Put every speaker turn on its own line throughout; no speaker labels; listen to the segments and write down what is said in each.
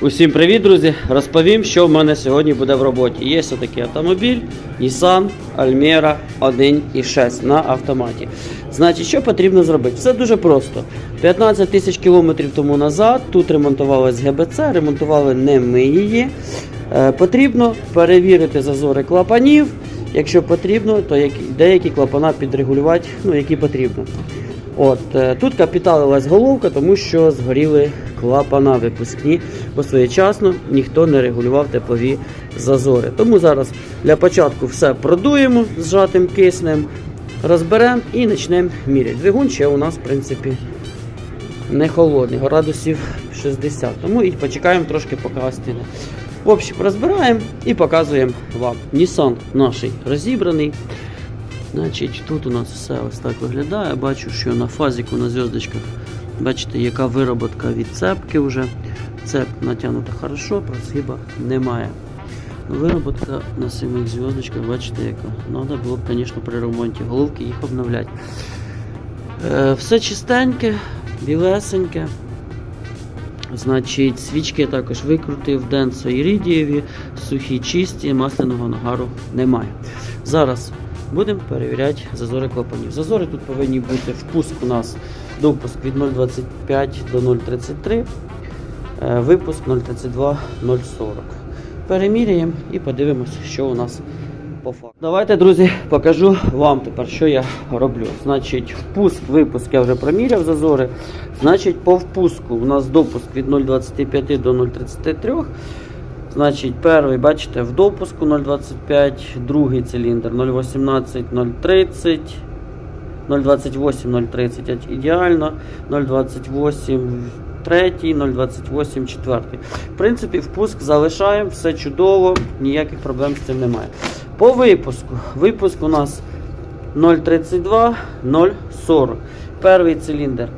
Усім привіт, друзі! Розповім, що в мене сьогодні буде в роботі. Є такий автомобіль Nissan Almera 1.6 на автоматі. Значить, що потрібно зробити? Все дуже просто. 15 тисяч кілометрів тому назад тут ремонтувалась ГБЦ, ремонтували не ми її. Е, потрібно перевірити зазори клапанів. Якщо потрібно, то деякі клапана підрегулювати, ну, які потрібно. От, е, тут капіталилась головка, тому що згоріли клапана випускні, бо своєчасно ніхто не регулював теплові зазори. Тому зараз для початку все продуємо зжатим киснем, розберемо і почнемо міряти. Двигун ще у нас, в принципі, не холодний, градусів 60. Тому і почекаємо трошки, поки остине. В общем, розбираємо і показуємо вам. Nissan наш розібраний. Значить, тут у нас все ось так виглядає. Бачу, що на фазіку, на зв'язочках, бачите, яка вироботка від цепки вже. Цеп натягнута хорошо, просхиба немає. Вироботка на самих зв'язочках, бачите, яка. Треба було б, звісно, при ремонті головки їх обновляти. Е, все чистеньке, білесеньке. Значить, свічки я також викрутив, денсо іридієві, сухі, чисті, масляного нагару немає. Зараз будемо перевіряти зазори клапанів. Зазори тут повинні бути впуск у нас допуск від 0,25 до 0,33, е, випуск 0,32 0,40. Переміряємо і подивимося, що у нас по факту. Давайте, друзі, покажу вам тепер, що я роблю. Значить, впуск, випуск я вже проміряв зазори. Значить, по впуску у нас допуск від 0,25 до 0,33. Значить, перший, бачите, в допуску 0,25, другий циліндр 0,18, 0,30, 0,28, 0,30 ідеально, 0,28 третій, 0,28 четвертий. В принципі, впуск залишаємо, все чудово, ніяких проблем з цим немає. По випуску. Випуск у нас 0,32, 0,40. Перший циліндр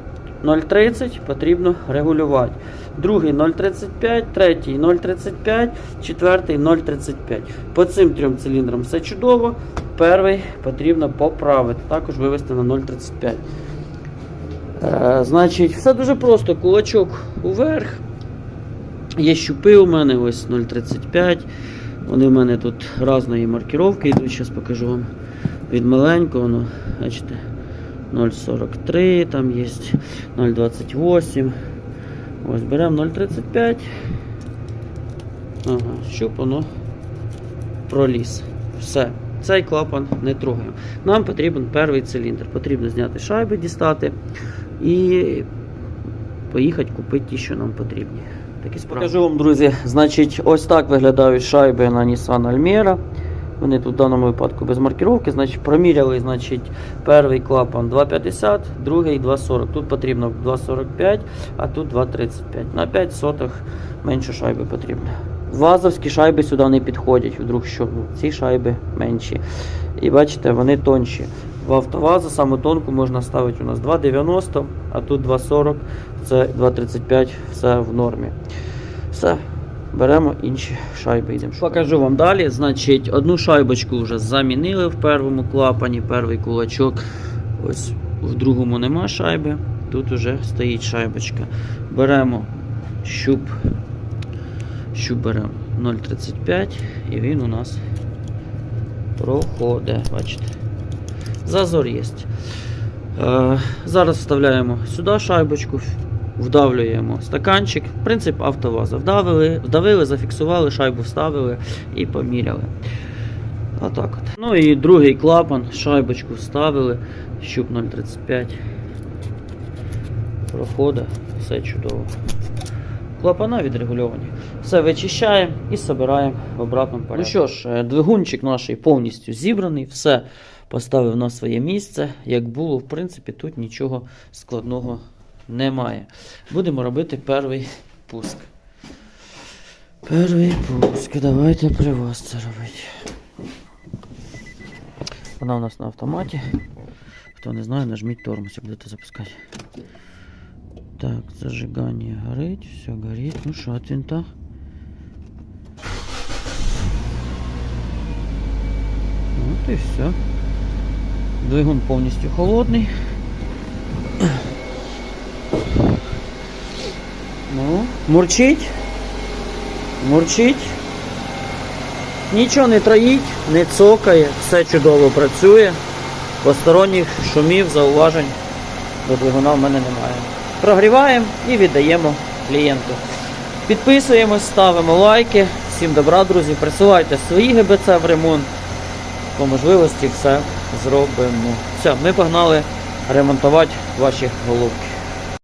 0,30 потрібно регулювати. Другий 0,35, третій 0,35, четвертий 0,35. По цим трьом циліндрам все чудово. Перший потрібно поправити, також вивести на 0,35. Е, значить, все дуже просто. Кулачок уверх. Є щупи у мене, ось 0,35. Вони в мене тут різної маркировки йдуть, зараз покажу вам. Від маленького, ну, бачите, 0,43 там є, 0,28. Ось беремо 0,35. Ага, щуп воно проліз. Все. Цей клапан не трогаємо. Нам потрібен перший циліндр. Потрібно зняти шайби, дістати і поїхати купити ті, що нам потрібні. Такі справи. Покажу вам, друзі. Значить, ось так виглядають шайби на Nissan Almera. Вони тут в даному випадку без маркировки. Значить, проміряли, значить, перший клапан 2,50, другий 2,40. Тут потрібно 2,45, а тут 2,35. На 5 сотих менше шайби потрібно. Вазовські шайби сюди не підходять, вдруг що ну, ці шайби менші. І бачите, вони тонші. В автовазу саме тонку можна ставити у нас 2,90, а тут 2,40, це 2,35, все в нормі. Все, беремо інші шайби. Йдемо. Покажу вам далі. Значить, одну шайбочку вже замінили в першому клапані, перший кулачок. Ось в другому нема шайби. Тут вже стоїть шайбочка. Беремо щуп. Щуп беремо 0,35 і він у нас проходить. Бачите. Зазор є. Е, зараз вставляємо сюди шайбочку, вдавлюємо стаканчик. Принцип автоваза. Вдавили, вдавили, зафіксували, шайбу вставили і поміряли. Отак от. Ну і другий клапан, шайбочку вставили, щуп 0,35. Проходить, все чудово. Клапана відрегульовані. Все вичищаємо і збираємо в обратному порядку. Ну що ж, е, двигунчик наш повністю зібраний, все поставив на своє місце. Як було, в принципі, тут нічого складного немає. Будемо робити перший пуск. Перший пуск. Давайте при вас це робити. Вона у нас на автоматі. Хто не знає, нажміть тормоз, як будете запускати. Так, зажигання горить, все горить. Ну що, от винта. От і все. Двигун повністю холодний. Ну, мурчить. Мурчить. Нічого не троїть, не цокає, все чудово працює. Посторонніх шумів, зауважень до двигуна в мене немає. Прогріваємо і віддаємо клієнту. Підписуємось, ставимо лайки. Всім добра, друзі. Присилайте свої ГБЦ в ремонт. По можливості все зробимо. Все, ми погнали ремонтувати ваші головки.